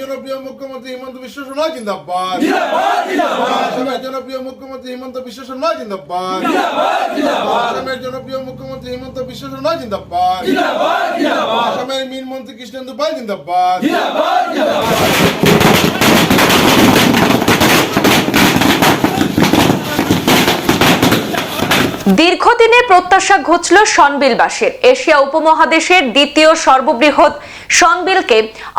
জনপ্রিয় মুখ্যমন্ত্রী হিমন্ত বিশ্ব শর্মা জিন্দাবাদ। আসামের জনপ্রিয় মুখ্যমন্ত্রী হিমন্ত বিশ্ব শর্মা জিন্দাবাদ। আসামের জনপ্রিয় মুখ্যমন্ত্রী হিমন্ত বিশ্ব শর্মা জিন্দাবাদ। আসামের মিন মন্ত্রী কৃষ্ণেন্দু পাল জিন্দাবাদ। দীর্ঘদিনের প্রত্যাশা ঘুচল সনবিলবাসীর এশিয়া উপমহাদেশের দ্বিতীয় সর্ববৃহৎ সনবিলকে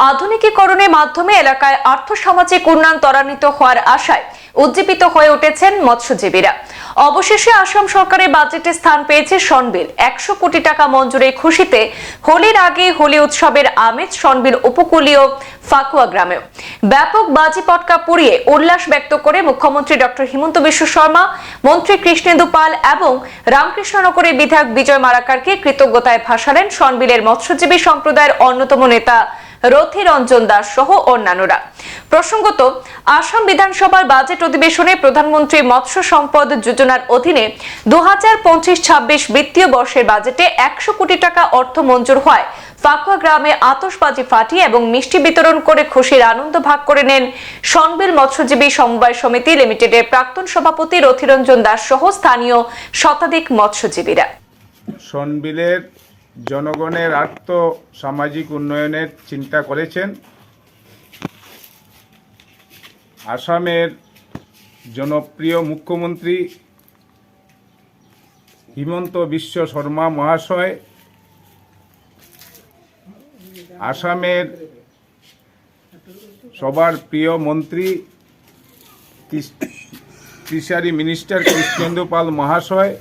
আধুনিকীকরণের মাধ্যমে এলাকায় আর্থসামাজিক উন্নয়ন ত্বরান্বিত হওয়ার আশায় উজ্জীবিত হয়ে উঠেছেন মৎস্যজীবীরা। অবশেষে আসাম সরকারের বাজেটে স্থান পেয়েছে সনবিল একশো কোটি টাকা মঞ্জুরের খুশিতে হোলির আগে হোলি উৎসবের আমেজ সনবিল উপকূলীয় ফাকুয়া গ্রামেও ব্যাপক বাজি পটকা পুড়িয়ে উল্লাস ব্যক্ত করে মুখ্যমন্ত্রী ডক্টর হিমন্ত বিশ্ব শর্মা, মন্ত্রী কৃষ্ণেন্দু পাল এবং রামকৃষ্ণনগরের বিধায়ক বিজয় মারাকারকে কৃতজ্ঞতায় ভাসালেন সনবিলের মৎস্যজীবী সম্প্রদায়ের অন্যতম নেতা রথি রঞ্জন দাস সহ অন্যান্যরা। প্রসঙ্গত, আসাম বিধানসভার বাজেট অধিবেশনে প্রধানমন্ত্রী মৎস্য সম্পদ যোজনার অধীনে দু হাজার পঁচিশ ছাব্বিশ বিত্তীয় বর্ষের বাজেটে একশো কোটি টাকা অর্থ মঞ্জুর হয়। ফাকুয়া গ্রামে আতশবাজি ফাটিয়ে এবং মিষ্টি বিতরণ করে খুশির আনন্দ ভাগ করে নেন সনবিল মৎস্যজীবী সমবায় সমিতি লিমিটেডের প্রাক্তন সভাপতি রথিরঞ্জন দাস সহ স্থানীয় শতাধিক মৎস্যজীবীরা। সনবিলের জনগণের আর্থ সামাজিক উন্নয়নের চিন্তা করেছেন। আসামের জনপ্রিয় মুখ্যমন্ত্রী হিমন্ত বিশ্ব শর্মা মহাশয়, আসামের সবার প্রিয় মন্ত্রী ফিশারি মিনিস্টার কৃষ্ণেন্দু পাল মহাশয়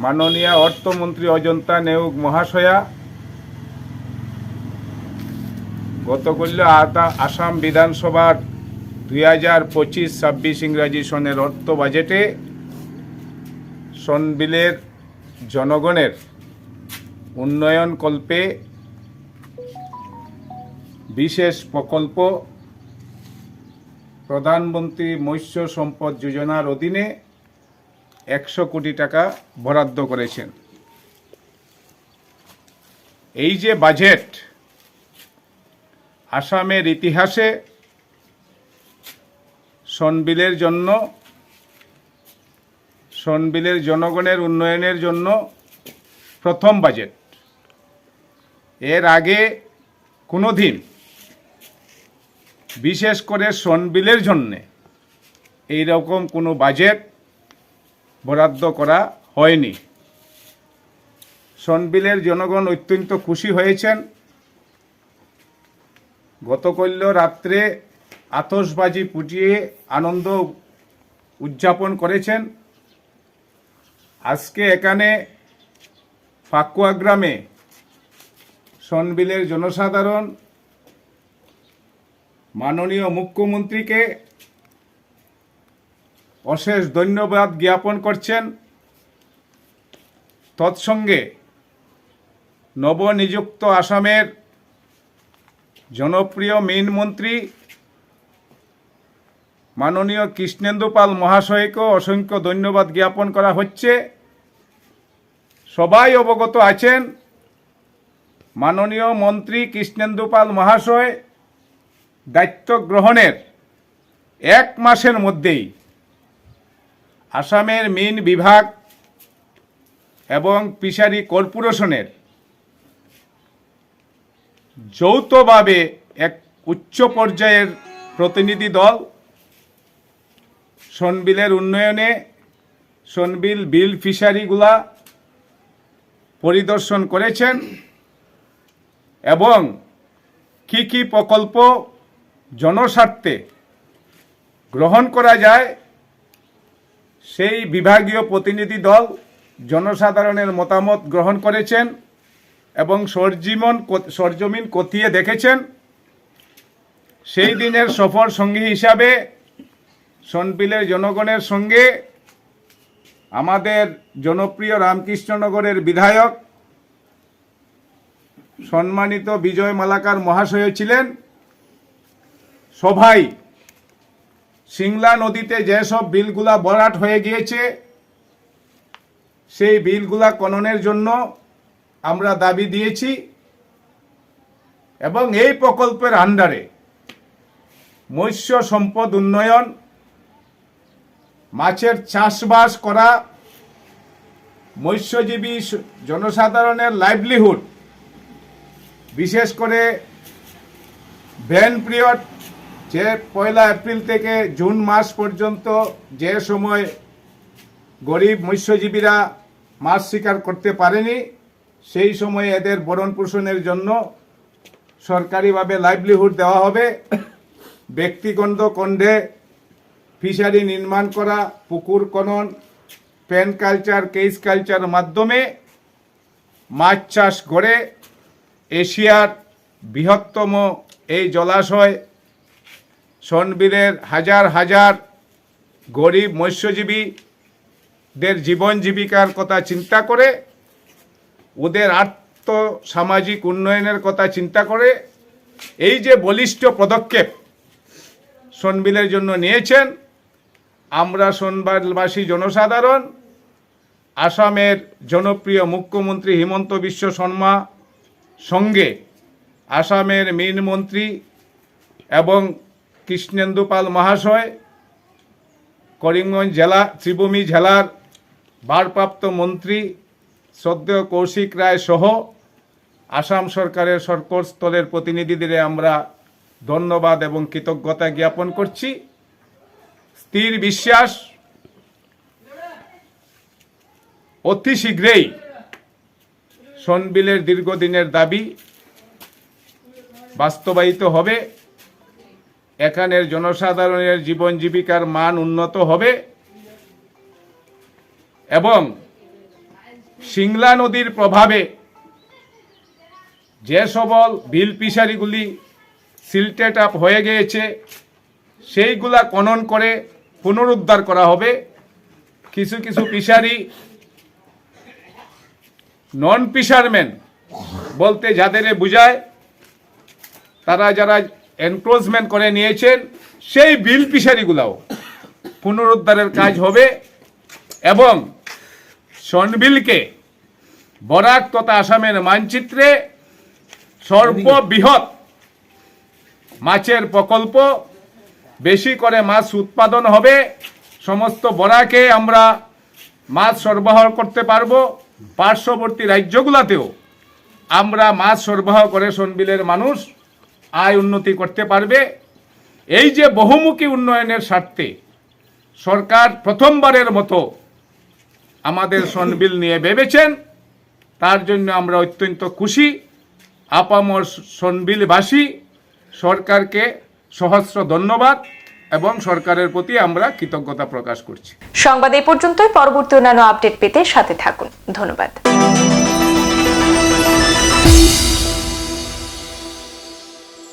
মাননীয় অর্থমন্ত্রী অজন্তা নেউগ মহাশয়া গতকাল আতা- আসাম বিধানসভার দুই হাজার পঁচিশ ছাব্বিশ ইংরাজি সনের অর্থ বাজেটে সনবিলের জনগণের উন্নয়ন কল্পে বিশেষ প্রকল্প প্রধানমন্ত্রী মৎস্য সম্পদ যোজনার অধীনে একশো কোটি টাকা বরাদ্দ করেছেন। এই যে বাজেট, আসামের ইতিহাসে সনবিলের জন্য, সনবিলের জনগণের উন্নয়নের জন্য প্রথম বাজেট। এর আগে কোনো দিন বিশেষ করে সনবিলের জন্যে এইরকম কোনো বাজেট বরাদ্দ করা হয়নি। সনবিলের জনগণ অত্যন্ত খুশি হয়েছেন। গতকল্য রাত্রে আতসবাজি ফুটিয়ে আনন্দ উদযাপন করেছেন। আজকে এখানে ফাকুয়া গ্রামে সনবিলের জনসাধারণ মাননীয় মুখ্যমন্ত্রীকে অশেষ ধন্যবাদ জ্ঞাপন করছেন। তৎসঙ্গে নবনিযুক্ত আসামের জনপ্রিয় মেইন মন্ত্রী মাননীয় কৃষ্ণেন্দু পাল মহাশয়কেও অসংখ্য ধন্যবাদ জ্ঞাপন করা হচ্ছে। সবাই অবগত আছেন, মাননীয় মন্ত্রী কৃষ্ণেন্দু পাল মহাশয় দায়িত্ব গ্রহণের এক মাসের মধ্যেই আসামের মিন বিভাগ এবং ফিশারি কর্পোরেশনের যৌথভাবে এক উচ্চ পর্যায়ের প্রতিনিধি দল সনবিলের উন্নয়নে সনবিল বিল ফিশারিগুলা পরিদর্শন করেছেন এবং কি কি প্রকল্প জনস্বার্থে গ্রহণ করা যায় সেই বিভাগীয় প্রতিনিধি দল জনসাধারণের মতামত গ্রহণ করেছেন এবং সরজীবন সরজমিন কতিয়ে দেখেছেন। সেই দিনের সফর সঙ্গী হিসাবে সনবিলের জনগণের সঙ্গে আমাদের জনপ্রিয় রামকৃষ্ণনগরের বিধায়ক সম্মানিত বিজয় মালাকার মহাশয় ছিলেন। সভাই সিংলা নদীতে যেসব বিলগুলা বরাট হয়ে গিয়েছে, সেই বিলগুলা খননের জন্য আমরা দাবি দিয়েছি এবং এই প্রকল্পের আন্ডারে মৎস্য সম্পদ উন্নয়ন, মাছের চাষবাস করা, মৎস্যজীবী জনসাধারণের লাইভলিহুড বিশেষ করে ব্যান পিরিয়ড যে পয়লা এপ্রিল থেকে জুন মাস পর্যন্ত যে সময় গরিব মৎস্যজীবীরা মাছ শিকার করতে পারেনি, সেই সময় এদের ভরণ পোষণের জন্য সরকারিভাবে লাইভলিহুড দেওয়া হবে। ব্যক্তিগত কণ্ডে ফিশারি নির্মাণ করা, পুকুর খনন পেন কালচার কেস কালচার মাধ্যমে মাছ চাষ করে এশিয়ার বৃহত্তম এই জলাশয় সনবীরের হাজার হাজার গরিব মৎস্যজীবীদের জীবন জীবিকার কথা চিন্তা করে, ওদের আর্থ সামাজিক উন্নয়নের কথা চিন্তা করে, এই যে বলিষ্ঠ পদক্ষেপ সনবিলের জন্য নিয়েছেন, আমরা সোনবারবাসী জনসাধারণ, আসামের জনপ্রিয় মুখ্যমন্ত্রী হিমন্ত বিশ্ব শর্মা সঙ্গে আসামের মীন মন্ত্রী এবং কৃষ্ণেন্দু পাল মহাশয়, করিমগঞ্জ জেলা ত্রিভূমি জেলার ভারপ্রাপ্ত মন্ত্রী শ্রদ্ধেয় কৌশিক রায় সহ আসাম সরকারের সরকার স্তরের প্রতিনিধিদের আমরা ধন্যবাদ এবং কৃতজ্ঞতা জ্ঞাপন করছি। স্থির বিশ্বাস, অতি শীঘ্রেই সনবিলের দীর্ঘদিনের দাবি বাস্তবায়িত হবে। এখানের জনসাধারণের জীবন জীবিকার মান উন্নত হবে এবং সিংলা নদীর প্রভাবে যে সবল বিল পিসারিগুলি সিল্টেড আপ হয়ে গিয়েছে, সেইগুলা খনন করে পুনরুদ্ধার করা হবে। কিছু কিছু পিসারি নন পিসারম্যান বলতে যাদের বুঝায়, তারা যারা এনক্রোচমেন্ট করে নিয়েছেন, সেই বিল পিসারিগুলাও পুনরুদ্ধারের কাজ হবে এবং সনবিলকে বরাক তথা আসামের মানচিত্রে সর্ববৃহৎ মাছের প্রকল্প, বেশি করে মাছ উৎপাদন হবে, সমস্ত বরাকে আমরা মাছ সরবরাহ করতে পারব। পার্শ্ববর্তী রাজ্যগুলোতেও আমরা মাছ সরবরাহ করে সনবিলের মানুষ আয় উন্নতি করতে পারবে। এই যে বহুমুখী উন্নয়নের স্বার্থে সরকার প্রথমবারের মতো আমাদের সনবিল নিয়ে ভেবেছেন, তার জন্য আমরা অত্যন্ত খুশি। আপামর সনবিলবাসী, সরকারকে সহস্র ধন্যবাদ এবং সরকারের প্রতি আমরা কৃতজ্ঞতা প্রকাশ করছি। সংবাদ এই পর্যন্তই, পরবর্তী অন্যান্য আপডেট পেতে সাথে থাকুন। ধন্যবাদ।